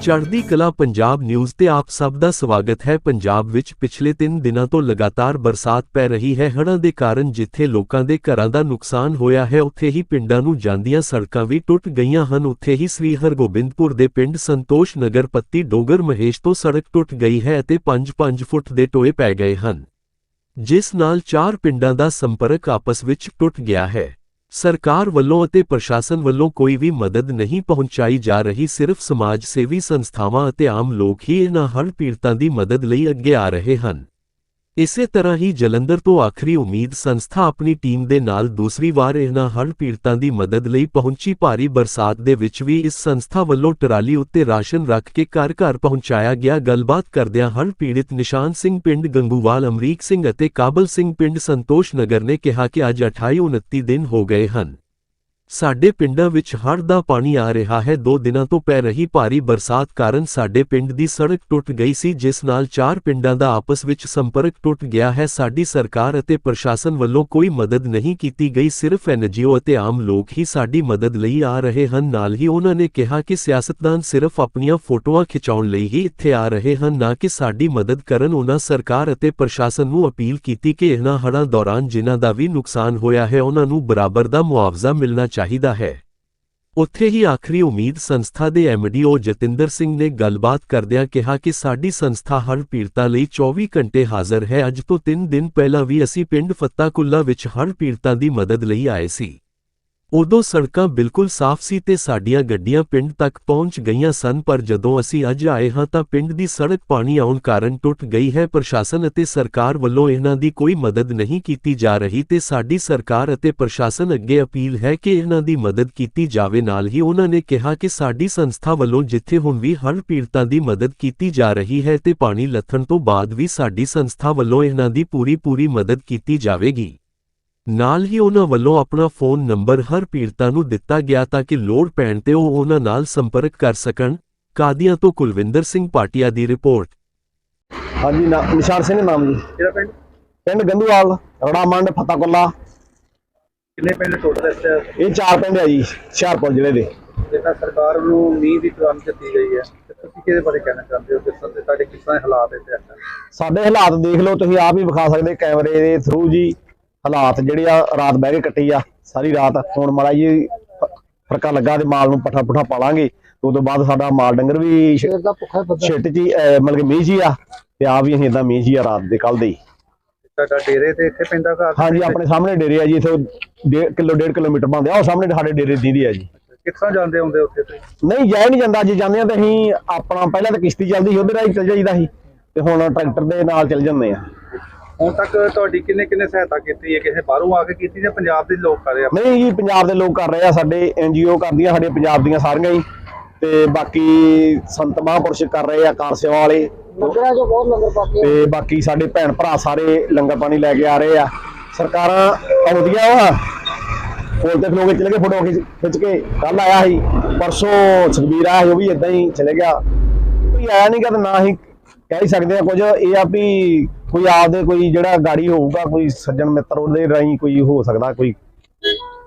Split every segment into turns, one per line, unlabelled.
ਚੜ੍ਹਦੀ ਕਲਾ ਪੰਜਾਬ ਨਿਊਜ਼ ਤੇ ਆਪ ਸਭ ਦਾ ਸਵਾਗਤ ਹੈ। ਪੰਜਾਬ ਵਿੱਚ ਪਿਛਲੇ 3 ਦਿਨਾਂ ਤੋਂ ਲਗਾਤਾਰ ਬਰਸਾਤ ਪੈ ਰਹੀ ਹੈ। ਹੜ੍ਹਾਂ ਦੇ ਕਾਰਨ ਜਿੱਥੇ ਲੋਕਾਂ ਦੇ ਘਰਾਂ ਦਾ ਨੁਕਸਾਨ ਹੋਇਆ ਹੈ, ਉੱਥੇ ਹੀ ਪਿੰਡਾਂ ਨੂੰ ਜਾਂਦੀਆਂ ਸੜਕਾਂ ਵੀ ਟੁੱਟ ਗਈਆਂ ਹਨ। ਉੱਥੇ ਹੀ ਸ੍ਰੀ ਹਰਗੋਬਿੰਦਪੁਰ ਦੇ ਪਿੰਡ ਸੰਤੋਸ਼ ਨਗਰ ਪੱਤੀ ਡੋਗਰ ਮਹੇਸ਼ ਤੋਂ ਸੜਕ ਟੁੱਟ ਗਈ ਹੈ ਅਤੇ 5-5 ਫੁੱਟ ਦੇ ਟੋਏ ਪੈ ਗਏ ਹਨ, ਜਿਸ ਨਾਲ ਚਾਰ ਪਿੰਡਾਂ ਦਾ ਸੰਪਰਕ ਆਪਸ ਵਿੱਚ ਟੁੱਟ ਗਿਆ ਹੈ। ਸਰਕਾਰ ਵੱਲੋਂ ਅਤੇ ਪ੍ਰਸ਼ਾਸਨ ਵੱਲੋਂ ਕੋਈ ਵੀ ਮਦਦ ਨਹੀਂ ਪਹੁੰਚਾਈ ਜਾ ਰਹੀ, ਸਿਰਫ ਸਮਾਜ ਸੇਵੀ ਸੰਸਥਾਵਾਂ ਅਤੇ ਆਮ ਲੋਕ ਹੀ ਇਹਨਾਂ ਹੜ੍ਹ ਪੀੜਤਾਂ ਦੀ ਮਦਦ ਲਈ ਅੱਗੇ ਆ ਰਹੇ ਹਨ। ਇਸੇ ਤਰ੍ਹਾਂ ਹੀ ਜਲੰਧਰ ਤੋਂ ਆਖਰੀ ਉਮੀਦ ਸੰਸਥਾ ਆਪਣੀ ਟੀਮ ਦੇ ਨਾਲ ਦੂਸਰੀ ਵਾਰ ਇਹਨਾਂ ਹੜ੍ਹ ਪੀੜਤਾਂ ਦੀ ਮਦਦ ਲਈ ਪਹੁੰਚੀ। ਭਾਰੀ ਬਰਸਾਤ ਦੇ ਵਿੱਚ ਵੀ ਇਸ ਸੰਸਥਾ ਵੱਲੋਂ ਟਰਾਲੀ ਉੱਤੇ ਰਾਸ਼ਨ ਰੱਖ ਕੇ ਘਰ ਘਰ ਪਹੁੰਚਾਇਆ ਗਿਆ। ਗੱਲਬਾਤ ਕਰਦਿਆਂ ਹੜ੍ਹ ਪੀੜਿਤ ਨਿਸ਼ਾਨ ਸਿੰਘ ਪਿੰਡ ਗੰਗੂਵਾਲ, ਅਮਰੀਕ ਸਿੰਘ ਅਤੇ ਕਾਬਲ ਸਿੰਘ ਪਿੰਡ ਸੰਤੋਸ਼ ਨਗਰ ਨੇ ਕਿਹਾ ਕਿ ਅੱਜ 28 29 ਦਿਨ ਹੋ ਗਏ ਹਨ। ਸਾਡੇ ਪਿੰਡਾਂ ਵਿੱਚ ਹੜ੍ਹ ਦਾ ਪਾਣੀ ਆ ਰਿਹਾ ਹੈ। ਦੋ ਦਿਨਾਂ ਤੋਂ ਪੈ ਰਹੀ ਭਾਰੀ ਬਰਸਾਤ ਕਾਰਨ ਸਾਡੇ ਪਿੰਡ ਦੀ ਸੜਕ ਟੁੱਟ ਗਈ ਸੀ, ਜਿਸ ਨਾਲ ਚਾਰ ਪਿੰਡਾਂ ਦਾ ਆਪਸ ਵਿੱਚ ਸੰਪਰਕ ਟੁੱਟ ਗਿਆ ਹੈ। ਸਾਡੀ ਸਰਕਾਰ ਅਤੇ ਪ੍ਰਸ਼ਾਸਨ ਵੱਲੋਂ ਕੋਈ ਮਦਦ ਨਹੀਂ ਕੀਤੀ ਗਈ, ਸਿਰਫ ਐਨਜੀਓ ਅਤੇ ਆਮ ਲੋਕ ਹੀ ਸਾਡੀ ਮਦਦ ਲਈ ਆ ਰਹੇ ਹਨ। ਨਾਲ ਹੀ ਉਹਨਾਂ ਨੇ ਕਿਹਾ ਕਿ ਸਿਆਸਤਦਾਨ ਸਿਰਫ ਆਪਣੀਆਂ ਫੋਟੋਆਂ ਖਿਚਾਉਣ ਲਈ ਹੀ ਇੱਥੇ ਆ ਰਹੇ ਹਨ, ਨਾ ਕਿ ਸਾਡੀ ਮਦਦ ਕਰਨ ਉਹਨਾਂ ਸਰਕਾਰ ਅਤੇ ਪ੍ਰਸ਼ਾਸਨ ਨੂੰ ਅਪੀਲ ਕੀਤੀ ਕਿ ਇਹਨਾਂ ਹੜ੍ਹਾਂ ਦੌਰਾਨ ਜਿਨ੍ਹਾਂ ਦਾ ਵੀ ਨੁਕਸਾਨ ਹੋਇਆ ਹੈ, ਉਹਨਾਂ ਨੂੰ ਬਰਾਬਰ ਦਾ ਮੁਆਵਜ਼ਾ ਮਿਲਣਾ ਚਾਹੀਦਾ ਹੈ। ਉੱਥੇ ਹੀ ਆਖਰੀ ਉਮੀਦ ਸੰਸਥਾ ਦੇ ਐਮਡੀਓ ਜਤਿੰਦਰ ਸਿੰਘ ਨੇ ਗੱਲਬਾਤ ਕਰਦਿਆਂ ਕਿਹਾ ਕਿ ਸਾਡੀ ਸੰਸਥਾ ਹਰ ਪੀੜਤਾਂ ਲਈ 24 ਘੰਟੇ ਹਾਜ਼ਰ ਹੈ। ਅੱਜ ਤੋਂ 3 ਦਿਨ ਪਹਿਲਾਂ ਵੀ ਅਸੀਂ ਪਿੰਡ ਫੱਤਾਕੁੱਲਾ ਵਿੱਚ ਹਰ ਪੀੜਤਾਂ ਦੀ ਮਦਦ ਲਈ ਆਏ ਸੀ। ਉਦੋਂ ਸੜਕਾਂ ਬਿਲਕੁਲ ਸਾਫ਼ ਸੀ ਤੇ ਸਾਡੀਆਂ ਗੱਡੀਆਂ ਪਿੰਡ ਤੱਕ ਪਹੁੰਚ ਗਈਆਂ ਸਨ, ਪਰ ਜਦੋਂ ਅਸੀਂ ਅੱਜ ਆਏ ਹਾਂ ਤਾਂ ਪਿੰਡ ਦੀ ਸੜਕ ਪਾਣੀ ਆਉਣ ਕਾਰਨ ਟੁੱਟ ਗਈ ਹੈ। ਪ੍ਰਸ਼ਾਸਨ ਅਤੇ ਸਰਕਾਰ ਵੱਲੋਂ ਇਹਨਾਂ ਦੀ ਕੋਈ ਮਦਦ ਨਹੀਂ ਕੀਤੀ ਜਾ ਰਹੀ ਤੇ ਸਾਡੀ ਸਰਕਾਰ ਅਤੇ ਪ੍ਰਸ਼ਾਸਨ ਅੱਗੇ ਅਪੀਲ ਹੈ ਕਿ ਇਹਨਾਂ ਦੀ ਮਦਦ ਕੀਤੀ ਜਾਵੇ। ਨਾਲ ਹੀ ਉਹਨਾਂ ਨੇ ਕਿਹਾ ਕਿ ਸਾਡੀ ਸੰਸਥਾ ਵੱਲੋਂ ਜਿੱਥੇ ਹੁਣ ਵੀ ਹੜ੍ਹ ਪੀੜਤਾਂ ਦੀ ਮਦਦ ਕੀਤੀ ਜਾ ਰਹੀ ਹੈ ਤੇ ਪਾਣੀ ਲੱਥਣ ਤੋਂ ਬਾਅਦ ਵੀ ਸਾਡੀ ਸੰਸਥਾ ਵੱਲੋਂ ਇਹਨਾਂ ਦੀ ਪੂਰੀ ਪੂਰੀ ਮਦਦ ਕੀਤੀ ਜਾਵੇਗੀ। ਨਾਲ ਹੀ ਉਹਨਾਂ ਵੱਲੋਂ ਆਪਣਾ ਫੋਨ ਨੰਬਰ ਹਰ ਪੀੜਤਾ ਨੂੰ ਦਿੱਤਾ ਗਿਆ ਤਾਂ ਕਿ ਲੋੜ ਪੈਣ ਤੇ ਉਹ ਉਹਨਾਂ ਨਾਲ ਸੰਪਰਕ ਕਰ ਸਕਣ। ਕਾਦੀਆਂ ਤੋਂ ਕੁਲਵਿੰਦਰ ਸਿੰਘ ਪਾਟਿਆ ਦੀ ਰਿਪੋਰਟ।
ਹਾਂਜੀ ਨਾ- ਨਿਸ਼ਾਨ ਸਿੰਘ ਨਾਮ ਜੀ।
ਜਿਹੜਾ ਪਿੰਡ?
ਪਿੰਡ ਗੰਦੂਵਾਲ ਰੜਾ ਮੰਡ ਫਤਾਕੁੱਲਾ।
ਕਿੰਨੇ ਪਿੰਡ ਟੋਟਲ ਇਸ
ਇਹ ਚਾਰ ਪਿੰਡ ਆ ਜੀ ਹੁਸ਼ਿਆਰਪੁਰ ਜ਼ਿਲ੍ਹੇ ਦੇ।
ਸਰਕਾਰ ਨੂੰ ਮੀਂਹ ਦੀ ਪ੍ਰਬੰਧ ਦਿੱਤੀ ਗਈ ਹੈ। ਤੇ ਤੁਸੀਂ ਕਿਹਦੇ ਬਾਰੇ ਕਹਿਣਾ ਚਾਹੁੰਦੇ ਹੋ? ਕਿਸ ਤਰ੍ਹਾਂ ਦੇ ਤੁਹਾਡੇ ਕਿਸ ਤਰ੍ਹਾਂ ਦੇ ਹਾਲਾਤ ਇੱਥੇ time?
ਸਾਡੇ ਹਾਲਾਤ ਦੇਖ ਲਓ ਤੁਸੀਂ ਆਪ ਹੀ ਵਿਖਾ ਸਕਦੇ ਕੈਮਰੇ ਦੇ ਥਰੂ ਜੀ। ਹਾਲਾਤ ਜਿਹੜੇ ਆ ਰਾਤ ਬਹਿ ਕੇ ਕੱਟੀ ਆ ਸਾਰੀ ਰਾਤ। ਹੁਣ ਮਾੜਾ ਜੀ ਫਰਕਾ ਲੱਗਾ ਤੇ ਮਾਲ ਨੂੰ ਪੱਠਾ ਪੁੱਠਾ ਪਾਲਾਂਗੇ। ਉਸ ਤੋਂ ਬਾਅਦ ਸਾਡਾ ਮਾਲ ਡੰਗਰ ਵੀ ਛਿੱਟ ਜੀ ਮਤਲਬ ਕਿ ਮੀਂਹ ਜੀ ਆ ਤੇ ਆ ਵੀ ਅਸੀਂ ਇਦਾਂ ਮੀਂਹ ਜੀ ਆ ਰਾਤ ਦੇ ਕੱਲ ਦੇ
ਤੁਹਾਡਾ ਡੇਰੇ ਤੇ ਇੱਥੇ ਪੈਂਦਾ ਘਰ?
ਹਾਂਜੀ ਆਪਣੇ ਸਾਹਮਣੇ ਡੇਰੇ ਆ ਜੀ ਇਥੋਂ 1 ਕਿਲੋ 1.5 ਕਿਲੋਮੀਟਰ ਪਾਉਂਦੇ ਆ ਉਹ ਸਾਹਮਣੇ ਸਾਡੇ ਡੇਰੇ ਦੀਦੀ ਆ ਜੀ।
ਤਰ੍ਹਾਂ ਜਾਂਦੇ ਹੁੰਦੇ ਉੱਥੇ ਤੁਸੀਂ?
ਨਹੀਂ ਜਾਇ ਨਹੀਂ ਜਾਂਦਾ ਜੇ ਜਾਂਦੇ ਆ ਤਾਂ ਅਸੀਂ ਆਪਣਾ ਪਹਿਲਾਂ ਤਾਂ ਕਿਸ਼ਤੀ ਚੱਲਦੀ ਸੀ ਉਹਦੇ ਰਾਹੀਂ ਚੱਲ ਜਾਈਦਾ ਸੀ। ਤੇ ਹੁਣ ਟਰੈਕਟਰ ਦੇ ਨਾਲ ਚੱਲ ਜਾਂਦੇ ਆ।
ਹੁਣ ਤੱਕ ਤੁਹਾਡੀ ਕਿੰਨੇ ਕਿੰਨੇ ਸਹਾਇਤਾ ਕੀਤੀ ਹੈ? ਕਿਸੇ ਬਾਹਰੋਂ ਆ ਕੇ ਕੀਤੀ ਜਾਂ ਪੰਜਾਬ ਦੇ ਲੋਕ ਕਰ ਰਹੇ ਆ?
ਨਹੀਂ ਜੀ ਪੰਜਾਬ ਦੇ ਲੋਕ ਕਰ ਰਹੇ ਆ ਸਾਡੇ ਐਨਜੀਓ ਕਰਦੀਆਂ ਸਾਡੇ ਪੰਜਾਬ ਦੀਆਂ ਸਾਰੀਆਂ ਹੀ। ਤੇ ਬਾਕੀ ਸੰਤ ਮਹਾਂਪੁਰਸ਼ ਕਰ ਰਹੇ ਆ ਕਾਰ ਸੇਵਾ ਵਾਲੇ।
ਲੰਗਰਾਂ ਚੋਂ ਬਹੁਤ ਲੰਗਰ ਪਾਤੇ
ਤੇ ਬਾਕੀ ਸਾਡੇ ਭੈਣ ਭਰਾ ਸਾਰੇ ਲੰਗਰ ਪਾਣੀ ਲੈ ਕੇ ਆ ਰਹੇ ਆ। ਸਰਕਾਰਾਂ ਆਉਂਦੀਆਂ ਵਾ। ਕੋਲ ਤੇ ਖਲੋਗੇ ਚਲੇ ਗਏ ਫੋਟੋ ਖਿੱਚ ਖਿੱਚ ਕੇ। ਕੱਲ ਆਇਆ ਸੀ ਪਰਸੋਂ ਸੁਖਬੀਰ ਆਇਆ ਸੀ ਉਹ ਵੀ ਇਦਾਂ ਹੀ ਚਲੇ ਗਿਆ। ਕੋਈ ਆਇਆ ਨਹੀਂ ਕਦ ਨਾ ਹੀ ਕਹਿ ਹੀ ਸਕਦੇ ਆ ਕੁਝ। ਇਹ ਆ ਵੀ ਕੋਈ ਆਪਦੇ ਕੋਈ ਜਿਹੜਾ ਗਾੜੀ ਹੋਊਗਾ ਕੋਈ ਸੱਜਣ ਮਿੱਤਰ ਉਹਦੇ ਰਾਹੀਂ ਕੋਈ ਹੋ ਸਕਦਾ ਕੋਈ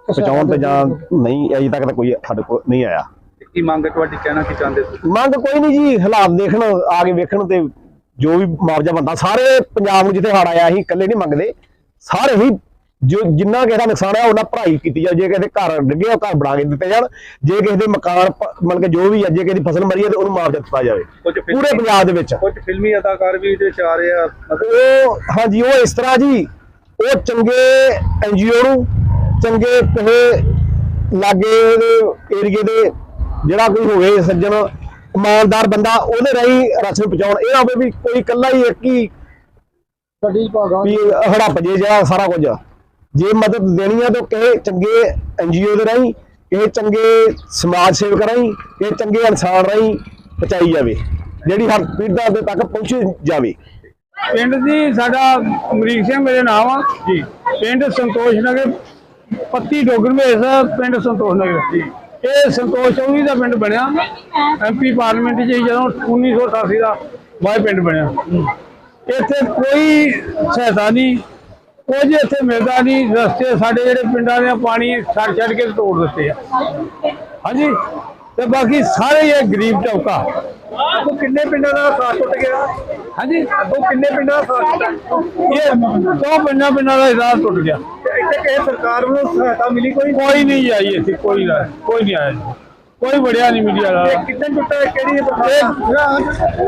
ਪਹੁੰਚਾਉਣ ਤੇ ਜਾਂ ਨਹੀਂ ਅਜੇ ਤੱਕ ਤਾਂ ਕੋਈ ਸਾਡੇ ਕੋਲ ਨਹੀਂ ਆਇਆ।
ਕੀ ਮੰਗ ਤੁਹਾਡੀ? ਕਹਿਣਾ ਕੀ ਚਾਹੁੰਦੇ ਤੁਸੀਂ?
ਮੰਗ ਕੋਈ ਨਹੀਂ ਜੀ ਹਾਲਾਤ ਦੇਖਣ ਆ ਕੇ ਵੇਖਣ ਤੇ ਜੋ ਵੀ ਮੁਆਵਜ਼ਾ ਬੰਦਾ ਸਾਰੇ ਪੰਜਾਬ ਨੂੰ ਜਿੱਥੇ ਹੜ ਆਇਆ ਅਸੀਂ ਇਕੱਲੇ ਨਹੀਂ ਮੰਗਦੇ ਸਾਰੇ ਹੀ ਜੋ ਜਿੰਨਾ ਕਿਸੇ ਦਾ ਨੁਕਸਾਨ ਆ ਉਹਨਾਂ ਭਰਾਈ ਕੀਤੀ ਜਾ ਜੇ ਕਿਸੇ ਦੇ ਘਰ ਡਿੱਗੇ ਉਹ ਘਰ ਬਣਾ ਕੇ ਦਿੱਤੇ ਜਾਣ। ਜੇ ਕਿਸੇ ਦੇ ਮਕਾਨ ਮਤਲਬ ਕਿ ਜੋ ਵੀ ਆ ਜੇ ਕਿਸੇ ਦੀ ਫਸਲ ਮਰੀ ਹੈ ਤੇ ਉਹਨੂੰ ਮੁਆਵਜ਼ਾ ਦਿੱਤਾ ਜਾਵੇ। ਪੂਰੇ ਪੰਜਾਬ ਦੇ ਵਿੱਚ।
ਕੁਝ ਫਿਲਮੀ ਅਦਾਕਾਰ ਵੀ ਇਹਦੇ ਵਿੱਚ ਆ ਰਹੇ ਆ।
ਉਹ ਹਾਂਜੀ ਉਹ ਇਸ ਤਰ੍ਹਾਂ ਜੀ। ਉਹ ਚੰਗੇ ਐਨਜੀਓ ਨੂੰ ਚੰਗੇ ਕਿਸੇ ਲਾਗੇ ਏਰੀਏ ਦੇ ਜਿਹੜਾ ਕੋਈ ਹੋਵੇ ਸੱਜਣ ਇਮਾਨਦਾਰ ਬੰਦਾ ਉਹਦੇ ਰਾਹੀਂ ਰਾਸ਼ਨ ਪਹੁੰਚਾਉਣ। ਇਹ ਨਾ ਹੋਵੇ ਵੀ ਕੋਈ ਇਕੱਲਾ ਹੀ ਇੱਕ ਹੀ
ਗੱਡੀ ਭਾਗਾ
ਵੀ ਹੜੱਪ ਜੇ ਜਾ ਸਾਰਾ ਕੁਝ। ਜੇ ਮਦਦ ਦੇਣੀ ਆ ਤਾਂ ਕਿਸੇ ਚੰਗੇ ਐਨਜੀਓ ਦੇ ਰਾਹੀਂ ਕਿਸੇ ਚੰਗੇ ਸਮਾਜ ਸੇਵਕ ਰਾਹੀਂ ਕਿਸੇ ਚੰਗੇ ਇਨਸਾਨ ਰਾਹੀਂ ਪਹੁੰਚਾਈ ਜਾਵੇ ਜਿਹੜੀ ਹਰ ਪੀੜਤਾ ਦੇ ਤੱਕ ਪਹੁੰਚ ਜਾਵੇ।
ਪਿੰਡ ਦੀ ਸਾਡਾ ਅਮਰੀਕ ਸਿੰਘ ਮੇਰੇ ਨਾਮ ਆ। ਜੀ। ਪਿੰਡ ਸੰਤੋਸ਼ ਨਗਰ ਪੱਤੀ ਡੋਗਰ ਮੇਸ ਪਿੰਡ ਸੰਤੋਸ਼ ਨਗਰ। ਜੀ। ਇਹ ਸੰਤੋਸ਼ ਚੌਧਰੀ ਦਾ ਪਿੰਡ ਬਣਿਆ। ਐਮਪੀ ਪਾਰਲੀਮੈਂਟ 'ਚ ਜਦੋਂ 1988 ਦਾ ਵਾਹ ਪਿੰਡ ਬਣਿਆ। ਇੱਥੇ ਕੋਈ ਸਹਾਇਤਾ ਨਹੀਂ। ਕੁਝ ਇੱਥੇ ਮਿਲਦਾ ਨਹੀਂ ਰਸਤੇ ਸਾਡੇ ਜਿਹੜੇ ਪਿੰਡਾਂ ਦੇ ਪਾਣੀ ਛੱਡ ਛੱਡ ਕੇ ਤੋੜ ਦਿੱਤੇ ਆ। ਹਾਂਜੀ? ਤੇ ਬਾਕੀ ਸਾਰੇ ਇਹ ਗਰੀਬ ਚੌਕਾ।
ਅੱਗੋਂ ਕਿੰਨੇ ਪਿੰਡਾਂ ਦਾ ਸਾਥ ਟੁੱਟ ਗਿਆ?
ਹਾਂਜੀ?
ਅੱਗੋਂ ਕਿੰਨੇ ਪਿੰਡਾਂ ਦਾ ਸਾਥ ਟੁੱਟਾ
ਇਹ ਦੋ ਪਿੰਡਾਂ ਪਿੰਡਾਂ ਦਾ ਇਰਾਦ ਟੁੱਟ ਗਿਆ।
ਇੱਥੇ ਕਿਸੇ ਸਰਕਾਰ ਵੱਲੋਂ ਸਹਾਇਤਾ ਮਿਲੀ ਕੋਈ?
ਕੋਈ ਨਹੀਂ ਆਈ ਇੱਥੇ ਕੋਈ ਨਾ ਕੋਈ ਨਹੀਂ ਆਇਆ। ਕੋਈ ਵੜਿਆ ਨਹੀਂ ਮੀਡੀਆ ਦਾ।
ਇਹ ਕਿੱਦਾਂ ਟੁੱਟਾ ਹੈ? ਕਿਹੜੀ?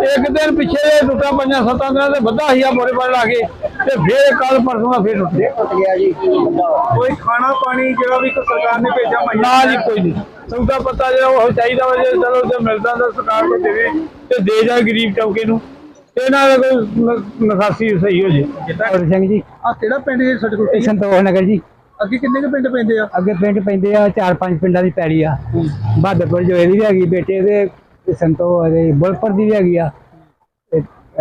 ਇੱਕ ਦਿਨ ਪਿੱਛੇ ਇਹ ਟੁੱਟਾ ਪੰਜਾਂ ਸੱਤਾਂ ਦਿਨਾਂ ਦੇ ਵੱਧਾ ਹੀ ਆ ਬੋਰੇ ਬਣ ਲਾ ਕੇ ਤੇ ਫੇਰ ਕੱਲ ਪਰਸੋਂ ਦਾ ਫੇਰ ਟੁੱਟ ਗਿਆ
ਟੁੱਟ ਗਿਆ ਜੀ।
ਕੋਈ ਖਾਣਾ ਪਾਣੀ ਜਿਹੜਾ ਵੀ ਕੋਈ ਸਰਕਾਰ ਨੇ ਭੇਜਿਆ
ਨਾ
ਮਹੀਨਾ
ਜੀ ਕੋਈ ਨਹੀਂ। ਸੌਦਾ ਪੱਤਾ ਜਿਹੜਾ ਉਹ ਚਾਹੀਦਾ ਵਾ ਜੇ ਚਲੋ ਜੇ ਮਿਲਦਾ ਤਾਂ ਸਰਕਾਰ ਨੂੰ ਦੇਵੇ ਤੇ ਦੇ ਜਾ ਗਰੀਬ ਚੌਕੇ ਨੂੰ। ਇਹਨਾਂ ਦਾ ਕੋਈ ਨ- ਨਿਕਾਸੀ ਸਹੀ ਹੋ ਜੇ।
ਸਿੰਘ ਜੀ।
ਆ ਕਿਹੜਾ ਪਿੰਡ ਇਹ ਸਾਡੇ ਕੋਲ?
ਸੰਤੋਖ ਨਗਰ ਜੀ।
ਅੱਗੇ ਕਿੰਨੇ ਕੁ ਪਿੰਡ ਪੈਂਦੇ ਆ?
ਅੱਗੇ ਪਿੰਡ ਪੈਂਦੇ ਆ ਚਾਰ ਪੰਜ ਪਿੰਡਾਂ ਦੀ ਪੈੜੀ ਆ। ਬਹਾਦਰਪੁਰ ਜੋ ਇਹਦੀ ਵੀ ਹੈਗੀ ਬੇਟੇ ਦੇ ਤੇ ਸੰਤੋਖ ਦੇ ਬੁਲਪੁਰ ਦੀ ਵੀ ਹੈਗੀ ਆ।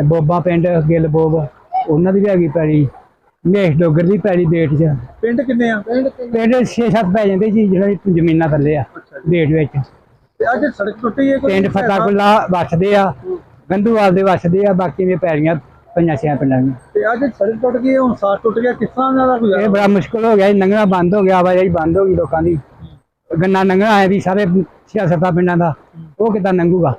ਬੋਬਾ ਪਿੰਡ ਗਿੱਲ ਬੋਬ ਉਹਨਾਂ ਦੀ ਵੀ ਹੈਗੀ ਪੈੜੀ। ਮੇਖ ਡੋਗਰ ਦੀ ਪੈੜੀ ਡੇਟ 'ਚ।
ਪਿੰਡ ਕਿੰਨੇ ਆ?
ਪਿੰਡ 6-7 ਪੈ ਜਾਂਦੇ ਜੀ ਜਿਹੜਾ ਜ਼ਮੀਨਾਂ ਥੱਲੇ ਆ ਡੇਟ ਵਿੱਚ।
ਤੇ ਅੱਜ ਸੜਕ ਟੁੱਟੀ ਹੈ ਕੋਈ?
ਪਿੰਡ ਫਤਾਕੁੱਲਾ ਵਸਦੇ ਆ ਗੰਧੂਵਾਲ ਦੇ ਵਸਦੇ ਆ ਬਾਕੀ ਵੀ ਪੈੜੀਆਂ ਪੰਜਾਂ ਛੇ ਪਿੰਡਾਂ ਦੀਆਂ
ਤੇ ਅੱਜ ਸੜਕ ਟੁੱਟ ਗਈ ਹੁਣ ਸਾਥ ਟੁੱਟ ਗਿਆ ਕਿਸ ਤਰ੍ਹਾਂ ਦਾ
ਇਹ
ਗੁਜ਼ਾਰਾ
ਬੜਾ ਮੁਸ਼ਕਲ ਹੋ ਗਿਆ ਜੀ ਲੰਘਣਾ ਬੰਦ ਹੋ ਗਿਆ ਆਵਾਜਾਈ ਬੰਦ ਹੋ ਗਈ ਲੋਕਾਂ ਦੀ। ਗੰਨਾ ਲੰਘਣਾ ਆਇਆ ਵੀ ਸਾਰੇ ਛੇ ਸੱਤਾਂ ਪਿੰਡਾਂ ਦਾ ਉਹ ਕਿੱਦਾਂ ਲੰਘੂਗਾ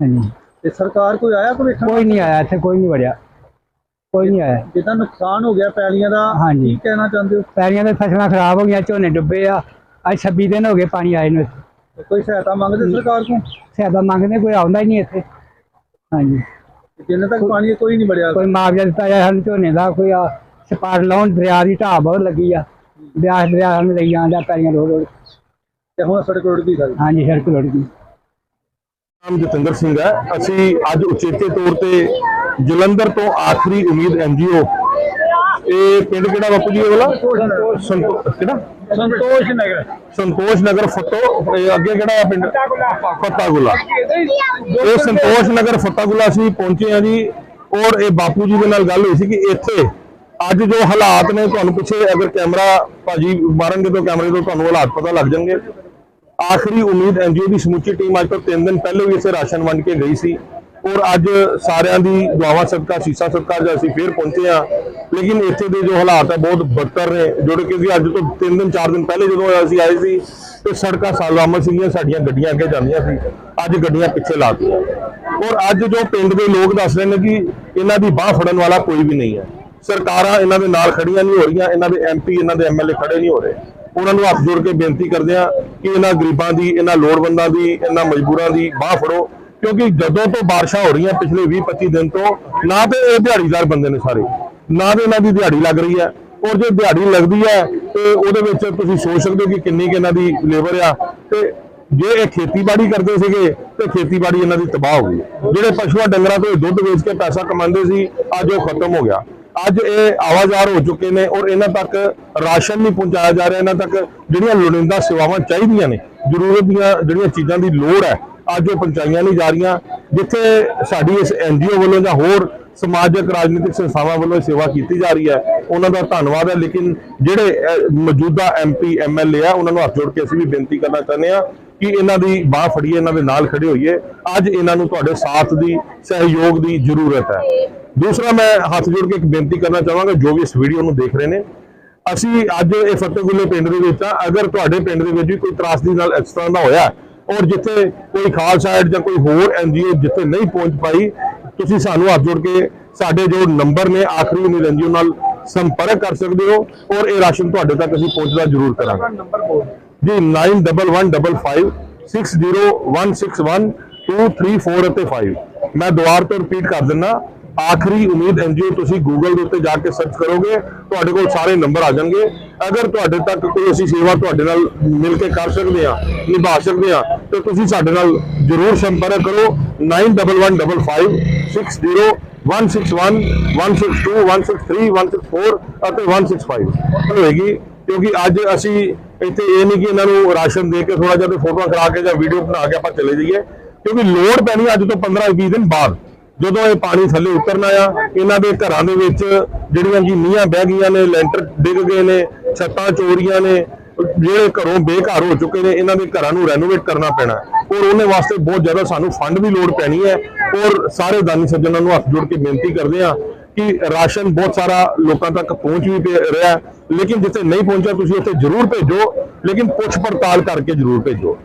ਹਾਂਜੀ।
ਤੇ ਸਰਕਾਰ ਕੋਈ ਆਇਆ ਕੋਈ ਵੇਖਣ
ਕੋਈ ਨਹੀਂ ਆਇਆ ਇੱਥੇ ਕੋਈ ਨਹੀਂ ਵੜਿਆ। ਕੋਈ ਨਹੀਂ ਆਇਆ।
ਜਿੱਦਾਂ ਨੁਕਸਾਨ ਹੋ ਗਿਆ ਪੈਲੀਆਂ ਦਾ
ਹਾਂਜੀ।
ਕੀ ਕਹਿਣਾ ਚਾਹੁੰਦੇ ਹੋ?
ਪੈਰੀਆਂ ਦੇ ਫਸਲਾਂ ਖਰਾਬ ਹੋ ਗਈਆਂ ਝੋਨੇ ਡੁੱਬੇ ਆ ਅੱਜ 26 ਦਿਨ ਹੋ ਗਏ ਪਾਣੀ ਆਏ ਨੂੰ
ਕੋਈ ਸਹਾਇਤਾ ਮੰਗਦੇ ਸਰਕਾਰ ਕੋਲ?
ਸਹਾਇਤਾ ਮੰਗਦੇ ਕੋਈ ਆਉਂਦਾ ਹੀ ਨਹੀਂ ਇੱਥੇ। ਹਾਂਜੀ।
ਜਿੰਨੇ ਤੱਕ ਪਾਣੀ ਕੋਈ ਨਹੀਂ ਬੜਿਆ
ਕੋਈ ਮੁਆਵਜ਼ਾ ਦਿੱਤਾ ਜਾਏ ਸਾਨੂੰ ਝੋਨੇ ਦਾ ਕੋਈ ਆ ਸਪਾਰ ਲਾਉਣ ਦਰਿਆ ਦੀ ਢਾਹ ਬਹੁਤ ਲੱਗੀ ਆ। ਬਿਆਸ ਦਰਿਆ ਨੂੰ ਲਈ ਜਾਂਦਾ ਪੈਰੀਆਂ ਰੋੜ ਰੋੜ
ਤੇ ਹੁਣ ਸੜਕ ਟੁੱਟ ਗਈ ਸਾਰੀ।
ਹਾਂਜੀ ਸੜਕ ਲੁੱਟ ਗਈ
ਨਾਮ ਜਤਿੰਦਰ ਸਿੰਘ ਹੈ। ਅਸੀਂ ਅੱਜ ਉਚੇਚੇ ਤੌਰ ਤੇ ਜਲੰਧਰ ਤੋਂ ਆਖਰੀ ਉਮੀਦ ਐਨਜੀਓ ਇਹ ਪਿੰਡ ਕਿਹੜਾ ਬਾਪੂ ਜੀ ਇਹ ਵਾਲਾ ਸੰਤੋ ਕਿਹੜਾ?
ਸੰਤੋਸ਼ ਨਗਰ।
ਸੰਤੋਸ਼ ਨਗਰ ਫੱਟੋ। ਇਹ ਅੱਗੇ ਕਿਹੜਾ ਆ ਪਿੰਡ? ਫੱਤਾਗੁਲਾ ਇਹ ਸੰਤੋਸ਼ ਨਗਰ ਫੱਤਾਗੁਲਾ ਅਸੀਂ ਪਹੁੰਚੇ ਆ ਜੀ। ਔਰ ਇਹ ਬਾਪੂ ਜੀ ਦੇ ਨਾਲ ਗੱਲ ਹੋਈ ਸੀ ਕਿ ਇੱਥੇ ਅੱਜ ਜੋ ਹਾਲਾਤ ਨੇ ਤੁਹਾਨੂੰ ਪਿੱਛੇ ਅਗਰ ਕੈਮਰਾ ਭਾਜੀ ਮਾਰਨਗੇ ਤਾਂ ਕੈਮਰੇ ਤੋਂ ਤੁਹਾਨੂੰ ਹਾਲਾਤ ਪਤਾ ਲੱਗ ਜਾਣਗੇ। ਆਖਰੀ ਉਮੀਦ ਐਨਜੀਓ ਦੀ ਸਮੁੱਚੀ ਟੀਮ ਅੱਜ ਤੋਂ 3 ਦਿਨ ਪਹਿਲੇ ਵੀ ਇਸੇ ਰਾਸ਼ਨ ਵੰਡ ਕੇ ਗਈ ਸੀ। ਔਰ ਅੱਜ ਸਾਰਿਆਂ ਦੀ ਦੁਆਵਾਂ ਸਦਕਾ, ਸੀਸਾ ਸਦਕਾ ਅੱਜ ਅਸੀਂ ਫੇਰ ਪਹੁੰਚੇ ਆ ਲੇਕਿਨ ਇੱਥੇ ਦੇ ਜੋ ਹਾਲਾਤ ਹੈ ਬਹੁਤ ਬਦਤਰ ਨੇ, ਜਿਹੜੇ ਕਿ ਅਸੀਂ ਅੱਜ ਤੋਂ 3 ਦਿਨ 4 ਦਿਨ ਪਹਿਲੇ ਜਦੋਂ ਅਸੀਂ ਆਏ ਸੀ, ਤੇ ਸੜਕਾਂ ਸਲਾਮਤ ਸੀਗੀਆਂ, ਸਾਡੀਆਂ ਗੱਡੀਆਂ ਅੱਗੇ ਜਾਂਦੀਆਂ ਸੀ, ਅੱਜ ਗੱਡੀਆਂ ਪਿੱਛੇ ਲਾ ਲਾਤੀਆਂ ਔਰ ਅੱਜ ਜੋ ਪਿੰਡ ਦੇ ਲੋਕ ਦੱਸ ਰਹੇ ਨੇ ਕਿ ਇਹਨਾਂ ਦੀ ਬਾਹ ਫੜਨ ਵਾਲਾ ਕੋਈ ਵੀ ਨਹੀਂ ਹੈ। ਸਰਕਾਰਾਂ ਇਹਨਾਂ ਦੇ ਨਾਲ ਖੜੀਆਂ ਨਹੀਂ ਹੋ ਰਹੀਆਂ, ਇਹਨਾਂ ਦੇ ਐਮਪੀ ਇਹਨਾਂ ਦੇ ਐਮਐਲਏ ਖੜੇ ਨਹੀਂ ਹੋ ਰਹੇ। ਉਹਨਾਂ ਨੂੰ ਹੱਥ ਜੋੜ ਕੇ ਬੇਨਤੀ ਕਰਦੇ ਆ ਕਿ ਇਹਨਾਂ ਗਰੀਬਾਂ ਦੀ, ਇਹਨਾਂ ਲੋੜਵੰਦਾਂ ਦੀ, ਇਹਨਾਂ ਮਜ਼ਦੂਰਾਂ ਦੀ ਬਾਹ ਫੜੋ। ਕਿਉਂਕਿ ਜਦੋਂ ਤੋਂ ਬਾਰਿਸ਼ਾਂ ਹੋ ਰਹੀਆਂ ਪਿਛਲੇ 20 25 ਦਿਨ ਤੋਂ, ਨਾ ਤੇ ਇਹ ਦਿਹਾੜੀਦਾਰ ਬੰਦੇ ਨੇ ਸਾਰੇ, ਨਾ ਤੇ ਇਹਨਾਂ ਦੀ ਦਿਹਾੜੀ ਲੱਗ ਰਹੀ ਹੈ। ਔਰ ਜੇ ਦਿਹਾੜੀ ਲੱਗਦੀ ਹੈ, ਤੇ ਉਹਦੇ ਵਿੱਚ ਤੁਸੀਂ ਸੋਚ ਸਕਦੇ ਹੋ ਕਿ ਕਿੰਨੀ ਕਿ ਇਹਨਾਂ ਦੀ ਲੇਬਰ ਆ। ਤੇ ਜੇ ਇਹ ਖੇਤੀਬਾੜੀ ਕਰਦੇ ਸੀਗੇ, ਤੇ ਖੇਤੀਬਾੜੀ ਇਹਨਾਂ ਦੀ ਤਬਾਹ ਹੋ ਗਈ। ਜਿਹੜੇ ਪਸ਼ੂਆਂ ਡੰਗਰਾਂ ਤੋਂ ਦੁੱਧ ਵੇਚ ਕੇ ਪੈਸਾ ਕਮਾਉਂਦੇ ਸੀ, ਅੱਜ ਉਹ ਖਤਮ ਹੋ ਗਿਆ। ਅੱਜ ਇਹ ਆਵਾਜ਼ਾਰ ਹੋ ਚੁੱਕੇ ਨੇ ਔਰ ਇਹਨਾਂ ਤੱਕ ਰਾਸ਼ਨ ਨਹੀਂ ਪਹੁੰਚਾਇਆ ਜਾ ਰਿਹਾ। ਇਹਨਾਂ ਤੱਕ ਜਿਹੜੀਆਂ ਲੋੜੀਂਦਾ ਸੇਵਾਵਾਂ ਚਾਹੀਦੀਆਂ ਨੇ, ਜ਼ਰੂਰਤ ਦੀਆਂ ਜਿਹੜੀਆਂ ਚੀਜ਼ਾਂ ਦੀ ਲੋੜ ਹੈ ਅੱਜ ਉਹ ਪਹੁੰਚਾਈਆਂ ਨਹੀਂ ਜਾ ਰਹੀਆਂ ਜਿੱਥੇ ਸਾਡੀ ਇਸ ਐਨਜੀਓ ਵੱਲੋਂ ਜਾਂ ਹੋਰ ਸਮਾਜਿਕ ਰਾਜਨੀਤਿਕ ਸੰਸਥਾਵਾਂ ਵੱਲੋਂ ਸੇਵਾ ਕੀਤੀ ਜਾ ਰਹੀ ਹੈ ਉਹਨਾਂ ਦਾ ਧੰਨਵਾਦ ਹੈ। ਲੇਕਿਨ ਜਿਹੜੇ ਅਹ, ਮੌਜੂਦਾ ਐਮਪੀ ਐਮਐਲਏ ਆ ਉਹਨਾਂ ਨੂੰ ਹੱਥ ਜੋੜ ਕੇ ਅਸੀਂ ਵੀ ਬੇਨਤੀ ਕਰਨਾ ਚਾਹੁੰਦੇ ਆ ਕਿ ਇਹਨਾਂ ਦੀ ਬਾਹ ਫੜੀਏ ਇਹਨਾਂ ਦੇ ਨਾਲ ਖੜੇ ਹੋਈਏ। ਅੱਜ ਇਹਨਾਂ ਨੂੰ ਤੁਹਾਡੇ ਸਾਥ ਦੀ ਸਹਿਯੋਗ ਦੀ ਜ਼ਰੂਰਤ ਹੈ। ਦੂਸਰਾ ਮੈਂ ਹੱਥ ਜੋੜ ਕੇ ਇੱਕ ਬੇਨਤੀ ਕਰਨਾ ਚਾਹਾਂਗਾ ਜੋ ਵੀ ਇਸ ਵੀਡੀਓ ਨੂੰ ਦੇਖ ਰਹੇ ਨੇ। ਅਸੀਂ ਅੱਜ ਇਹ ਫਤਿਹਗੁੱਲੇ ਪਿੰਡ ਦੇ ਵਿੱਚ ਆ ਅਗਰ ਤੁਹਾਡੇ ਪਿੰਡ ਦੇ ਵਿੱਚ ਵੀ ਕੋਈ ਤਰਾਸਦੀ ਨਾਲ ਇਸ ਤਰ੍ਹਾਂ ਦਾ ਹੋਇਆ ਔਰ ਜਿੱਥੇ ਕੋਈ ਖਾਲਸਾ ਐਡ ਜਾਂ ਕੋਈ ਹੋਰ ਐਨਜੀਓ ਜਿੱਥੇ ਨਹੀਂ ਪਹੁੰਚ ਪਾਈ, ਤੁਸੀਂ ਸਾਨੂੰ ਹੱਥ ਜੋੜ ਕੇ ਸਾਡੇ ਜੋ ਨੰਬਰ ਨੇ ਆਖਰੀ ਉਮੀਦ ਐਨਜੀਓ ਨਾਲ ਸੰਪਰਕ ਕਰ ਸਕਦੇ ਹੋ ਔਰ ਇਹ ਰਾਸ਼ਨ ਤੁਹਾਡੇ ਤੱਕ ਅਸੀਂ ਪਹੁੰਚਦਾ ਜ਼ਰੂਰ ਕਰਾਂਗੇ।
ਨੰਬਰ ਬੋਲ
ਜੀ 9155561234 ਅਤੇ 5 ਮੈਂ ਦੁਬਾਰਾ ਤੋਂ ਰਿਪੀਟ ਕਰ ਦਿੰਦਾ ਆਖਰੀ ਉਮੀਦ ਐਨਜੀਓ ਤੁਸੀਂ ਗੂਗਲ ਦੇ ਉੱਤੇ ਜਾ ਕੇ ਸਰਚ ਕਰੋਗੇ ਤੁਹਾਡੇ ਕੋਲ ਸਾਰੇ ਨੰਬਰ ਆ ਜਾਣਗੇ ਅਗਰ ਤੁਹਾਡੇ ਤੱਕ ਕੋਈ ਅਸੀਂ ਸੇਵਾ ਤੁਹਾਡੇ ਨਾਲ ਮਿਲ ਕੇ ਕਰ ਸਕਦੇ ਆ ਨਿਭਾ ਸਕਦੇ ਆ ਤਾਂ ਤੁਸੀਂ ਸਾਡੇ ਨਾਲ ਜਰੂਰ ਸੰਪਰਕ ਕਰੋ 9115560161 161 162 163 164 ਅਤੇ 165 ਹੋਏਗੀ ਕਿਉਂਕਿ ਅੱਜ ਅਸੀਂ ਇੱਥੇ ਇਹ ਨਹੀਂ ਕਿ ਇਹਨਾਂ ਨੂੰ ਰਾਸ਼ਨ ਦੇ ਕੇ ਥੋੜਾ ਜਿਹਾ ਤੇ ਫੋਟੋਆਂ ਕਰਾ ਕੇ ਜਾਂ ਵੀਡੀਓ ਬਣਾ ਕੇ ਆਪਾਂ ਚਲੇ ਜਾਈਏ ਕਿਉਂਕਿ ਲੋੜ ਪੈਣੀ ਅੱਜ ਤੋਂ 15-20 ਦਿਨ ਬਾਅਦ ਜਦੋਂ ਇਹ ਪਾਣੀ ਥੱਲੇ ਉਤਰਨਾ ਆ ਇਹਨਾਂ ਦੇ ਘਰਾਂ ਦੇ ਵਿੱਚ ਜਿਹੜੀਆਂ ਜੀ ਨੀਹਾਂ ਬਹਿ ਗਈਆਂ ਨੇ, ਲੈਂਟਰ ਡਿੱਗ ਗਏ ਨੇ, ਛੱਤਾਂ ਚੋਰੀਆਂ ਨੇ, ਜਿਹੜੇ ਘਰੋਂ ਬੇਘਰ ਹੋ ਚੁੱਕੇ ਨੇ, ਇਹਨਾਂ ਦੇ ਘਰਾਂ ਨੂੰ ਰੈਨੋਵੇਟ ਕਰਨਾ ਪੈਣਾ। ਔਰ ਉਹਨੇ ਵਾਸਤੇ ਬਹੁਤ ਜ਼ਿਆਦਾ ਸਾਨੂੰ ਫੰਡ ਦੀ ਲੋੜ ਪੈਣੀ ਹੈ। ਔਰ ਸਾਰੇ ਦਾਨੀ ਸੱਜਣਾਂ ਨੂੰ ਹੱਥ ਜੋੜ ਕੇ ਬੇਨਤੀ ਕਰਦੇ ਆ ਕਿ ਰਾਸ਼ਨ ਬਹੁਤ ਸਾਰਾ ਲੋਕਾਂ ਤੱਕ ਪਹੁੰਚ ਵੀ ਪੇ- ਰਿਹਾ ਲੇਕਿਨ ਜਿੱਥੇ ਨਹੀਂ ਪਹੁੰਚਿਆ, ਤੁਸੀਂ ਉੱਥੇ ਜ਼ਰੂਰ ਭੇਜੋ, ਲੇਕਿਨ ਪੁੱਛ ਪੜਤਾਲ ਕਰਕੇ ਜ਼ਰੂਰ ਭੇਜੋ।